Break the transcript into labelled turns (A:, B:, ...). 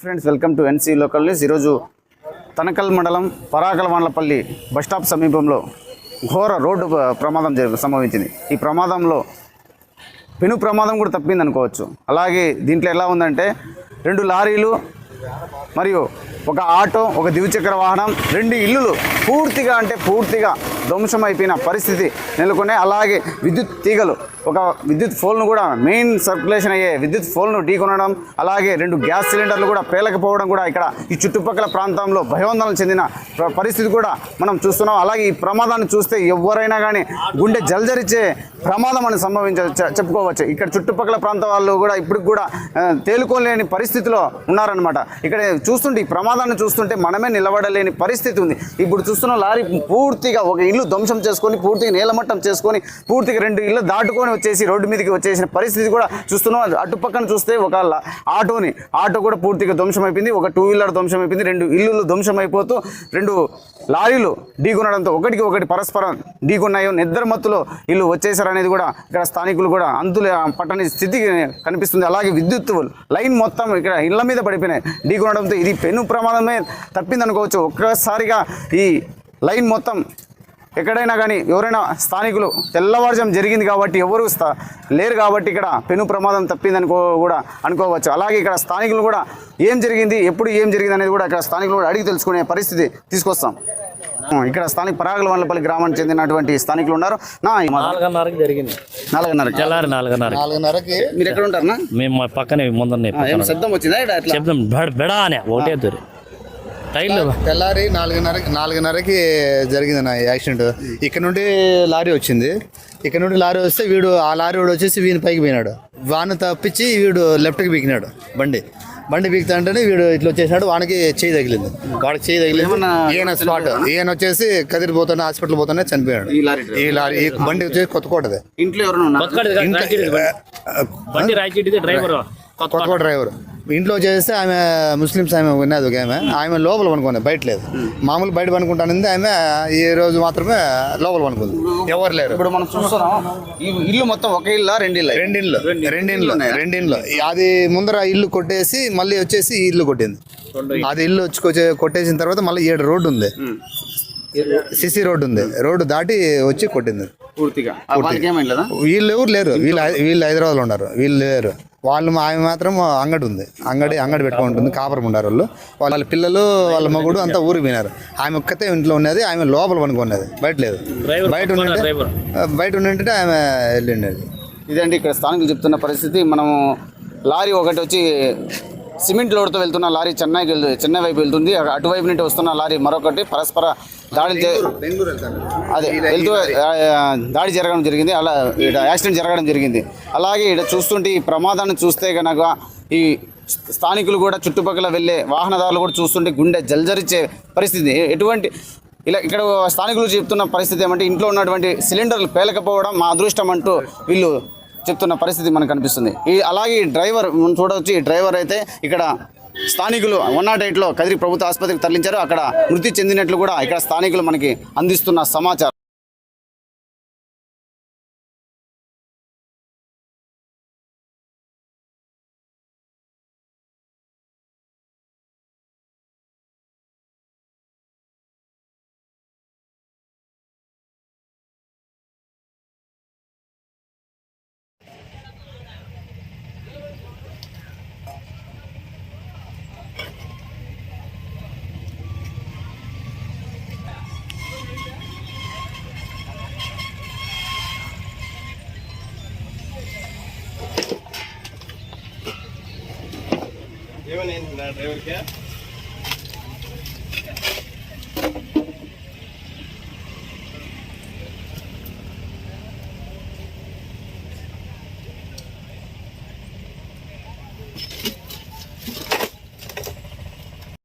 A: Friends welcome to NC local news ఈరోజు తనకల్ మండలం పరాకలవాండ్లపల్లి bus stop సమీపంలో ఘోర రోడ్డు ప్రమాదం జరి సంభవించింది. ఈ ప్రమాదంలో పెను ప్రమాదం కూడా తప్పింది అనుకోవచ్చు అలాగే దీంట్లో ఎలా ఉందంటే రెండు లారీలు మరియు ఒక ఆటో ఒక ద్విచక్ర వాహనం రెండు ఇల్లులు పూర్తిగా అంటే పూర్తిగా ధ్వంసం అయిపోయిన పరిస్థితి నెలకొనే అలాగే విద్యుత్ తీగలు ఒక విద్యుత్ ఫోల్ను కూడా మెయిన్ సర్క్యులేషన్ అయ్యే విద్యుత్ ఫోల్ను ఢీకొనడం అలాగే రెండు గ్యాస్ సిలిండర్లు కూడా పేలకపోవడం కూడా ఇక్కడ ఈ చుట్టుపక్కల ప్రాంతంలో భయోందనలు చెందిన పరిస్థితి కూడా మనం చూస్తున్నాం. అలాగే ఈ ప్రమాదాన్ని చూస్తే ఎవరైనా కానీ గుండె జలజరిచే ప్రమాదం అని సంభవించ చెప్పుకోవచ్చు. ఇక్కడ చుట్టుపక్కల ప్రాంత వాళ్ళు కూడా ఇప్పటికి కూడా తేలుకోలేని పరిస్థితిలో ఉన్నారనమాట ఇక్కడ చూస్తుంటే ఈ ప్రమాదాన్ని చూస్తుంటే మనమే నిలబడలేని పరిస్థితి ఉంది. ఇప్పుడు చూస్తున్న లారీ పూర్తిగా ఒక ఇల్లు ధ్వంసం చేసుకొని పూర్తిగా నేలమట్టం చేసుకొని పూర్తిగా రెండు ఇల్లు దాటుకొని వచ్చేసి రోడ్డు మీదకి వచ్చేసిన పరిస్థితి కూడా చూస్తున్నాం. అటుపక్కన చూస్తే ఒక ల- ఆటోని ఆటో కూడా పూర్తిగా ధ్వంసం అయిపోయింది ఒక టూ వీలర్ ధ్వంసం అయిపోయింది రెండు ఇల్లులు ధ్వంసం అయిపోతూ రెండు లారీలు ఢీకొనడంతో ఒకటికి ఒకటి పరస్పరం ఢీకొన్నాయో నిద్రమత్తులో ఇల్లు వచ్చేసారనేది కూడా ఇక్కడ స్థానికులు కూడా అంతులు పట్టని స్థితి కనిపిస్తుంది. అలాగే విద్యుత్ లైన్ మొత్తం ఇక్కడ ఇళ్ళ మీద పడిపోయినాయి ఢీకొనడంతో. ఇది పెను ప్రమాదమే తప్పిందనుకోవచ్చు. ఒక్కసారిగా ఈ లైన్ మొత్తం ఎక్కడైనా కానీ ఎవరైనా స్థానికులు తెల్లవారుజాము జరిగింది కాబట్టి ఎవరు లేరు కాబట్టి ఇక్కడ పెను ప్రమాదం తప్పిందనుకో కూడా అనుకోవచ్చు. అలాగే ఇక్కడ స్థానికులు కూడా ఏం జరిగింది ఎప్పుడు ఏం జరిగింది అనేది కూడా ఇక్కడ స్థానికులు కూడా అడిగి తెలుసుకునే పరిస్థితి తీసుకొస్తాం. ఇక్కడ స్థానిక పరాగల వల్లపల్లి గ్రామానికి చెందినటువంటి స్థానికులు ఉన్నారు. నా
B: నాలుగున్నరకి జరిగింది.
A: నాలుగున్నర
B: తెల్లారి నాలుగున్నరకి.
C: నాలుగున్నరకి.
A: మీరు ఎక్కడ ఉంటారన్నా?
B: మేము పక్కనే
A: శబ్దం వచ్చిందా?
B: బెడ బెడా అనే ఒకటే దొరి.
C: తెల్లారి నాలుగున్నరకి నాలుగున్నరకి జరిగింది నా యాక్సిడెంట్. ఇక్కడ నుండి లారీ వచ్చింది. ఇక్కడ నుండి లారీ వస్తే వీడు ఆ లారీ వాడు వచ్చేసి వీని పైకి పోయినాడు. వాడిని తప్పించి వీడు లెఫ్ట్కి బీకినాడు బండి. బండి బీకుతా అంటేనే వీడు ఇట్లా వచ్చేసినాడు వానికి చేయి తగిలింది. వాడికి చేయి తగిలింది.
A: ఏమన్నా
C: ఈయన స్పాట్. ఈయన వచ్చేసి కదిరిపోతానే హాస్పిటల్ పోతానే చనిపోయాడు.
A: ఈ లారీ.
C: ఈ లారీ ఈ బండి వచ్చేసి కొత్తకోటది.
A: ఇంట్లో ఎవరైనా
B: రాయచీటిది డ్రైవర్. కొత్త
C: కొత్తకోట డ్రైవర్. ఇంట్లో చేస్తే ఆమె ముస్లిమ్స్ ఆమె ఉన్నది ఒక ఆమె. ఆమె లోపల పనుకున్నది బయట లేదు. మామూలు బయట పనుకుంటానంది ఆమె ఈ రోజు మాత్రమే లోపల పనుకుంది. ఎవరు లేరు.
A: ఇప్పుడు మనం చూస్తున్నాం ఈ ఇల్లు మొత్తం ఒక ఇల్లా రెండు ఇల్లా?
C: రెండిండ్లు రెండిండ్లు రెండిండ్లు అది ముందర ఇల్లు కొట్టేసి మళ్ళీ వచ్చేసి ఈ ఇల్లు కొట్టింది. అది ఇల్లు వచ్చి కొట్టేసిన తర్వాత మళ్ళీ ఏడు రోడ్డు ఉంది. సిసి రోడ్డు ఉంది. రోడ్డు దాటి వచ్చి కొట్టింది.
A: పూర్తిగా.
C: వీళ్ళు ఎవరు లేరు. వీళ్ళు వీళ్ళు హైదరాబాద్లో ఉన్నారు. వీళ్ళు లేరు. వాళ్ళు ఆమె మాత్రం అంగడి ఉంది. అంగడి అంగడి పెట్టుకుంటుంది కాపురం ఉన్నారు వాళ్ళు. వాళ్ళ పిల్లలు వాళ్ళ మగుడు అంతా ఊరికి పోయినారు. ఆమె ఒక్కతే ఇంట్లో ఉన్నది ఆమె లోపల పనుకున్నది బయట లేదు. బయట
B: డ్రైవర్?
C: బయట ఉండింటే ఆమె వెళ్ళిండేది.
A: ఇదండి ఇక్కడ స్థానికులు చెప్తున్న పరిస్థితి. మనము లారీ ఒకటి వచ్చి సిమెంట్ లోడ్తో వెళ్తున్న లారీ చెన్నైకి వెళ్తు చెన్నై వైపు వెళ్తుంది. అటు- అటువైపు నుండి వస్తున్న లారీ మరొకటి. పరస్పర దాడి అదే వెళ్తూ దాడి జరగడం జరిగింది. అలా యాక్సిడెంట్ జరగడం జరిగింది. అలాగే ఇక్కడ చూస్తుంటే ఈ ప్రమాదాన్ని చూస్తే కనుక ఈ స్థానికులు కూడా చుట్టుపక్కల వెళ్ళే వాహనదారులు కూడా చూస్తుంటే గుండె జల్జరిచ్చే పరిస్థితి. ఎటువంటి ఇలా ఇక్కడ స్థానికులు చెప్తున్న పరిస్థితి ఏమంటే ఇంట్లో ఉన్నటువంటి సిలిండర్లు పేలకపోవడం మా అదృష్టం అంటూ వీళ్ళు చెప్తున్న పరిస్థితి మనకు కనిపిస్తుంది. ఈ అలాగే ఈ డ్రైవర్ మనం చూడవచ్చు ఈ డ్రైవర్ అయితే ఇక్కడ స్థానికులు వన్ నాట్ ఎయిట్లో కదిరి ప్రభుత్వ ఆసుపత్రికి తరలించారు. అక్కడ మృతి చెందినట్లు కూడా ఇక్కడ స్థానికులు మనకి అందిస్తున్న సమాచారం. नहीं ना ड्राइवर क्या Thank you.